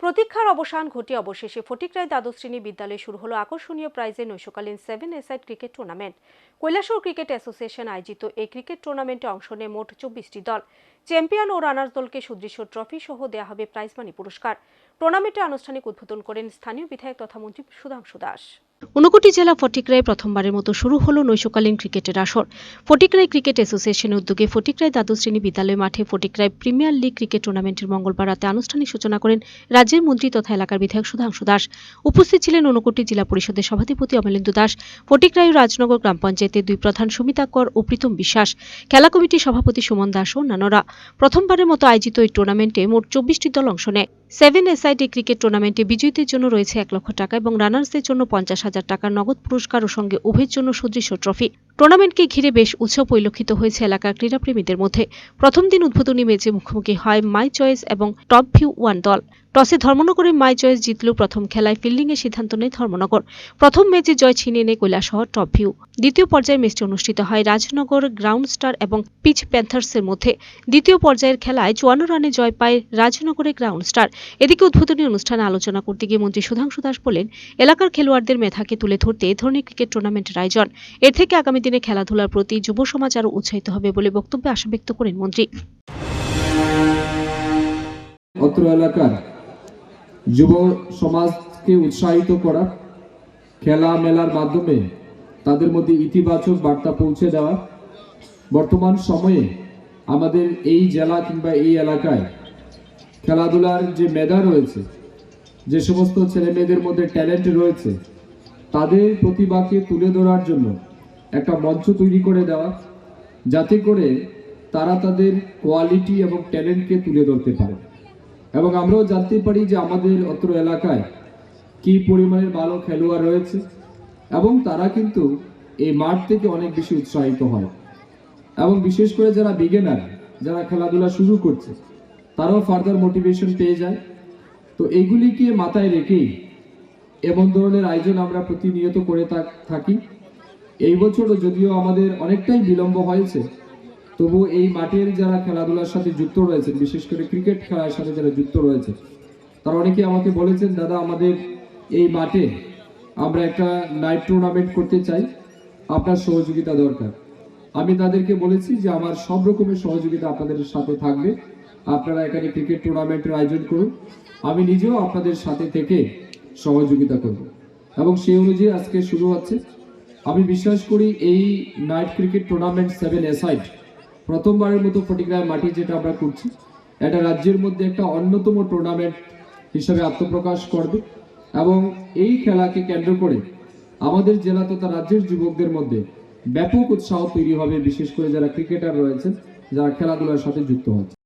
প্রতীক্ষার অবসান ঘটে অবশেষে ফটিকরায় দ্বাদশ শ্রেণি বিদ্যালয়ে শুরু হলো আকর্ষণীয় প্রাইজে নৈশকালীন seven aside cricket tournament. Kailashahar cricket association আয়োজিত এই ক্রিকেট টুর্নামেন্টে অংশ নেয় মোট চব্বিশটি দল। চ্যাম্পিয়ন ও রানার্স দলকে সুদৃশ্য ট্রফি সহ দেওয়া হবে প্রাইজমানি পুরস্কার। টুর্নামেন্টে আনুষ্ঠানিক উদ্বোধন করেন স্থানীয় বিধায়ক তথা মন্ত্রী সুধাংশু দাস। ঊনকোটি জেলা ফটিকরায় প্রথমবারের মতো শুরু হলো নৈশকালীন ক্রিকেটের আসর। ফটিকরাই ক্রিকেট অ্যাসোসিয়েশনের উদ্যোগে ফটিকরাই দ্বাদশ শ্রেণি বিদ্যালয় মাঠে ফটিকরাই প্রিমিয়ার লিগ ক্রিকেট টুর্নামেন্টের মঙ্গলবার রাতে আনুষ্ঠানিক সূচনা করেন রাজ্যের মন্ত্রী তথা এলাকার বিধায়ক সুধাংশু দাস। উপস্থিত ছিলেন ঊনকোটি জেলা পরিষদের সভাধিপতি অমলেন্দু দাস ফটিকরাই ও রাজনগর গ্রাম পঞ্চায়েতের দুই প্রধান সুমিতা কর ও প্রীতম বিশ্বাস, খেলা কমিটির সভাপতি সুমন দাস ও অন্যান্যরা। প্রথমবারের মতো আয়োজিত এই টুর্নামেন্টে মোট চব্বিশটি দল অংশ নেয়। সেভেন এসআইডি ক্রিকেট টুর্নামেন্টে বিজয়ীদের জন্য রয়েছে এক লক্ষ টাকা এবং রানার্সদের জন্য পঞ্চাশ হাজার টাকার নগদ পুরস্কার ও সঙ্গে উভয়ের জন্য সদৃশ্য ট্রফি। টুর্নামেন্টকে ঘিরে বেশ উৎসব পরিলক্ষিত হয়েছে এলাকার ক্রীড়াপ্রেমীদের মধ্যে। প্রথম দিন উদ্বোধনী ম্যাচে মুখোমুখি হয় মাই চয়েস এবং টপ ভিউ ওয়ান দল। টসে ধর্মনগরে মাই চয়েস জিতলেও প্রথম খেলায় ফিল্ডিংয়ের সিদ্ধান্ত নেয় ধর্মনগর। প্রথম ম্যাচে জয় ছিনিয়ে নেয় কৈলাসহর টপ ভিউ দ্বিতীয় পর্যায়ে ম্যাচটি অনুষ্ঠিত হয় রাজনগর গ্রাউন্ড স্টার এবং পিচ প্যান্থার্সের মধ্যে। দ্বিতীয় পর্যায়ের খেলায় চুয়ান্ন রানে জয় পায় রাজনগরের গ্রাউন্ড স্টার এদিকে উদ্বোধনী অনুষ্ঠানে আলোচনা করতে গিয়ে মন্ত্রী সুধাংশু দাস বলেন, এলাকার খেলোয়াড়দের মেধাকে তুলে ধরতে এ ধরনের ক্রিকেট টুর্নামেন্টের আয়োজন। এর থেকে আগামী দিনে খেলাধুলার প্রতি যুব সমাজ আরও উৎসাহিত হবে বলে বক্তব্যে আশা ব্যক্ত করেন মন্ত্রী। অত্র এলাকার যুব সমাজকে উৎসাহিত করা খেলা মেলার মাধ্যমে তাদের মধ্যে ইতিবাচক বার্তা পৌঁছে দেওয়া। বর্তমান সময়ে আমাদের এই জেলা কিংবা এই এলাকায় খেলাধুলার যে মেধা রয়েছে, যে সমস্ত ছেলে মেয়েদের মধ্যে ট্যালেন্ট রয়েছে, তাদের প্রতিভাকে তুলে ধরার জন্য একটা মঞ্চ তৈরি করে দেওয়া, যাতে করে তারা তাদের কোয়ালিটি এবং ট্যালেন্টকে তুলে ধরতে পারে। এবং আমরাও জানতে পারি যে আমাদের অত্র এলাকায় কি পরিমাণের ভালো খেলোয়াড় রয়েছে এবং তারা কিন্তু এই মাঠ থেকে অনেক বেশি উৎসাহিত হয়। এবং বিশেষ করে যারা বিগেনার যারা খেলাধুলা শুরু করছে, তারাও ফার্দার মোটিভেশন পেয়ে যায়। তো এইগুলিকে মাথায় রেখেই এমন ধরনের আয়োজন আমরা প্রতিনিয়ত করে থাকি। এই বছরও যদিও আমাদের অনেকটাই বিলম্ব হয়েছে তবু এই মাঠের যারা খেলাধুলার সাথে যুক্ত রয়েছেন, বিশেষ করে ক্রিকেট খেলার সাথে যারা যুক্ত রয়েছে তারা অনেকে আমাকে বলেছেন, দাদা, আমাদের এই মাঠে আমরা একটা নাইট টুর্নামেন্ট করতে চাই। আপনার সহযোগিতা দরকার। আমি তাদেরকে বলেছি যে, আমার সব রকমের সহযোগিতা আপনাদের সাথে থাকবে। আপনারা এখানে ক্রিকেট টুর্নামেন্টের আয়োজন করুন। আমি নিজেও আপনাদের সাথে থেকে সহযোগিতা করব। এবং সেই অনুযায়ী আজকে শুরু হচ্ছে। আমি বিশ্বাস করি এই night cricket tournament seven aside প্রথমবারের মতো ফটিকরায় মাটি যেটা আমরা করছি, এটা রাজ্যের মধ্যে একটা অন্যতম টুর্নামেন্ট হিসাবে আত্মপ্রকাশ করবে এবং এই খেলাকে কেন্দ্র করে আমাদের জেলা তথা রাজ্যের যুবকদের মধ্যে ব্যাপক উৎসাহ তৈরি হবে, বিশেষ করে যারা ক্রিকেটার রয়েছেন, যারা খেলাধুলার সাথে যুক্ত হচ্ছে।